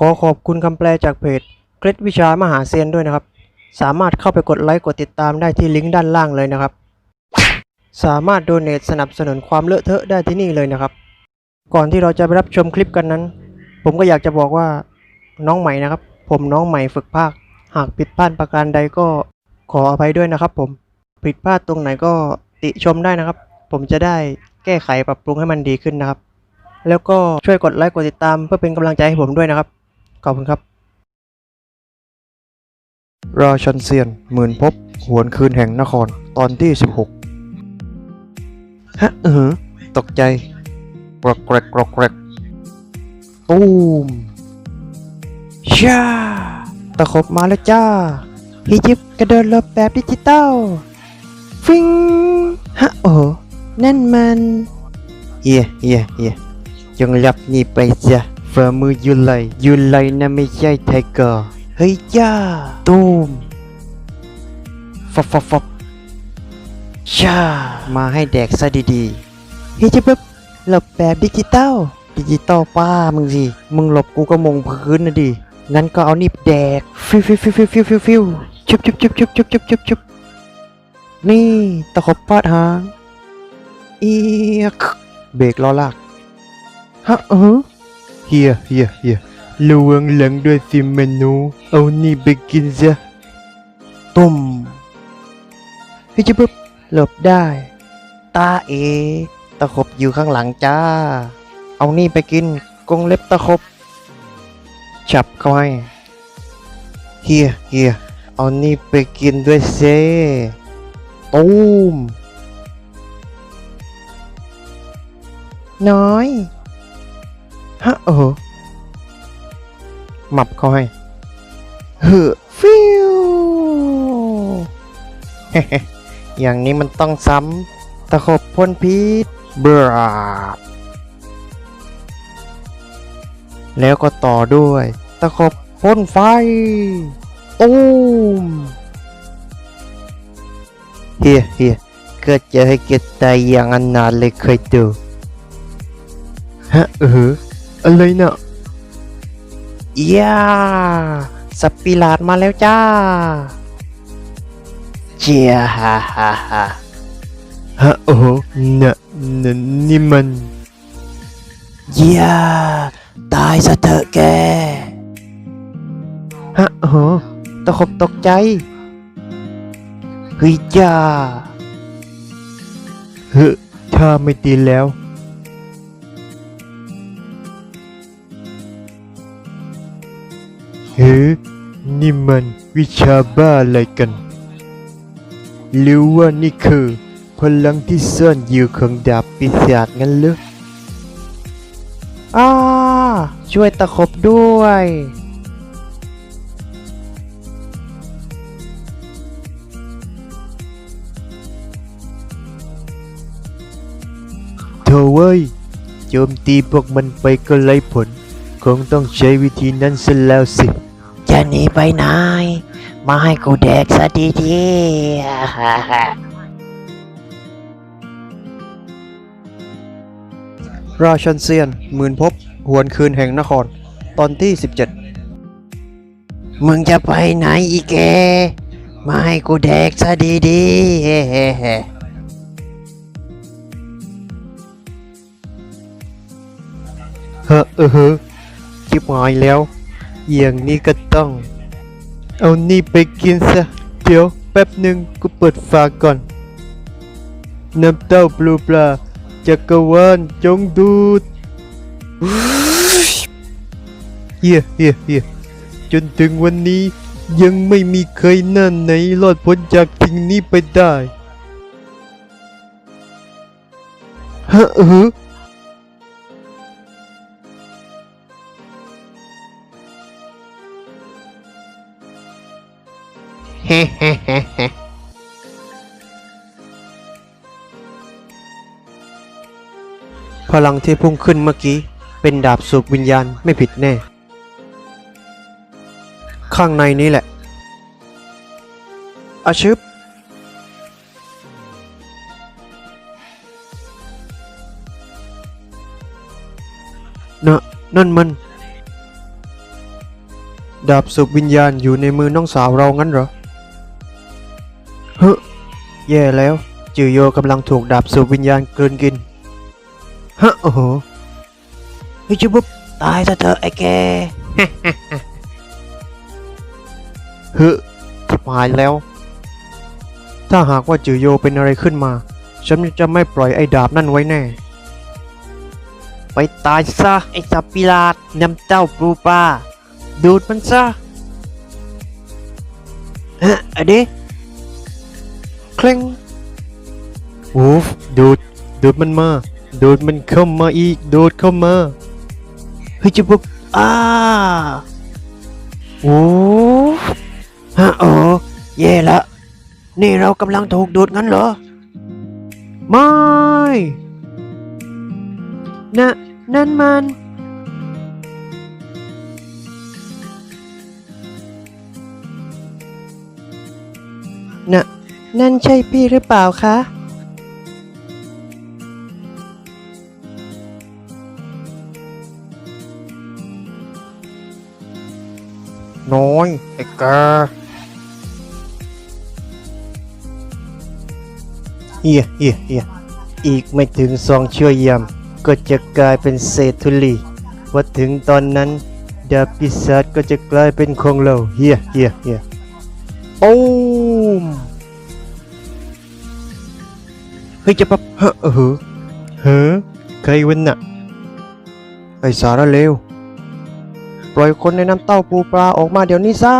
ขอขอบคุณคำแปลจากเพจเคล็ดวิชามหาเซียนด้วยนะครับ สามารถเข้าไปกดไลค์กดติดตามได้ที่ลิงก์ด้านล่างเลยนะครับ สามารถโดเน a สนับสนุนความเลอะเทอะได้ที่นี่เลยนะครับ ก่อนที่เราจะไปรับชมคลิปกันนั้น ผมก็อยากจะบอกว่าน้องใหม่นะครับ ผมน้องใหม่ฝึกภาค หากผิดพลาดประการใดก็ขออภัยด้วยนะครับ ผมผิดพลาดตรงไหนก็ติชมได้นะครับ ผมจะได้แก้ไขปรับปรุงให้มันดีขึ้นนะครับ แล้วก็ช่วยกดไลค์กดติดตามเพื่อเป็นกำลังใจให้ผมด้วยนะครับ ขอบคุณครับ ราชันเซียนหมื่นพบหวนคืนแห่งนครตอนที่ 16 ฮะเออตกใจกรกแกรกกรกแกรกตูมชาตะขบมาแล้วจ้าพี่จิ๊บกระโดดหลบแบบดิจิตอลฟิงฮะโอ้โหนั่นมันเฮียเฮียเฮียจงรับนี่ไปซะ ฝ่ามือยูไลยูไลนะไม่ใช่ไทเกอร์เฮ้ยจ้าตูมฟับฟับฟับช่ามาให้แดกซะดีๆเฮ้ยจิ๊บปึ๊บหลบแบบดิจิตอลดิจิตอลป้ามึงสิ มึงหลบกูก็มงพื้นนะดิ งั้นก็เอานี่แดก ฟิวฟิวฟิวฟิวฟิวฟิวฟิวชุบชุบชุบชุบชุบชุบชุบชุบนี่ตะขบปาดหางเอียกเบรกล้อลากฮะเออ Here, here, here. Luang lang đôi si menu. Oni begin ra. Tùm. Hi chứ búp. Lộp đai. ตาเอ ตะขบอยู่ข้างหลังจ้า เอานี่ไปกินกรงเล็บตะขบ ฉับเข้าให้เฮียเฮียเอานี่ไปกินด้วยเซตูม น้อย ฮะโอ้โหมับเขาให้เฮ้อฟิวอย่างนี้มันต้องซ้ำตะขบพ่นพิษบราบแล้วก็ต่อด้วย ตะขบพ่นไฟ ตูมเฮียเฮียก็จะให้เกตตายอย่างอนาถเลยเคยดูฮะเออ อะไรนะยาสปปิลาดมาแล้วจ้า เจียฮ่าฮ่าฮ่าฮะโอ้โหน่ะน่ะนี่มัน เยียตายซะเถอะแก ฮะโอ้โหตะขบตกใจเฮ้ยจ้าเฮ้ยถ้าไม่ตีแล้ว มันวิชาบ้าอะไรกัน หรือว่านี่คือ พลังที่ซ่อนอยู่ของดาบปีศาจงั้นเหรืออ้าช่วยตะขบด้วยเธอเว้ย โจมตีพวกมันไปก็ไร้ผล คงต้องใช้วิธีนั้นซะแล้วสิ จะหนีไปไหน มาให้กูแดกซะดีราชันเซียนหมื่นภพหวนคืนแห่งนคร ตอนที่ๆมึงจะไปไหนอีแก มาให้กูแดกซะดีๆเฮ้เฮ้เฮ้17ฮะเออเฮอจิบหายแล้ว อย่างนี้ก็ต้อง เอานี่ไปกินซะ เดี๋ยวแป๊บหนึ่งกูเปิดฝาก่อน น้ำเต้าปลูปลาจักรวาลจงดูดเฮียเฮียเฮียจนถึงวันนี้ยังไม่มีใครหนั่นไหนรอดพ้นจากสิ่งนี้ไปได้ฮะเออ เฮ้เฮ้เฮ้เฮ้พลังที่พุ่งขึ้นเมื่อกี้ เป็นดาบสูบวิญญาณไม่ผิดแน่ ข้างในนี้แหละ อาชึบนะนั่นมัน ดาบสูบวิญญาณอยู่ในมือน้องสาวเรางั้นเหรอ แย่แล้ว จือโยกำลังถูกดาบสูบวิญญาณกลืนกิน ฮะ โอ้โหเฮ้ยจุ๊บปุ๊บตายซะเถอะไอ้แกเฮ้ทิบหายแล้ว ถ้าหากว่าจือโยเป็นอะไรขึ้นมา ฉันจะไม่ปล่อยไอ้ดาบนั่นไว้แน่ ไปตายซะ ไอ้สับปิลาดนำเต้าปูปลาดูดมันซะ ฮะอเด คร่งวูฟดูดดูดมันมาดูดมันเข้ามาอีกดูดเข้ามาเฮ้ยจุ๊บปุ๊บอ้าโอ้ฮะโอ้เย่ละ นี่เรากำลังถูกดูดงั้นเหรอ ไม่น่ะนั่นมันน่ะ นั่นใช่พี่หรือเปล่าคะ น้อยไอ้กาเฮียเฮียเฮียอีกไม่ถึงสองชั่วยามก็จะกลายเป็นเศษธุลีว่าถึงตอนนั้นดาบปีศาจก็จะกลายเป็นของเราเฮียเฮียเฮียปูม ฮ้ยจะปั๊บฮะเออเฮ้อใครวินน่ะ ไอสาระเลว ปล่อยคนในน้ำเต้าปูปลาออกมาเดี๋ยวนี้ซะ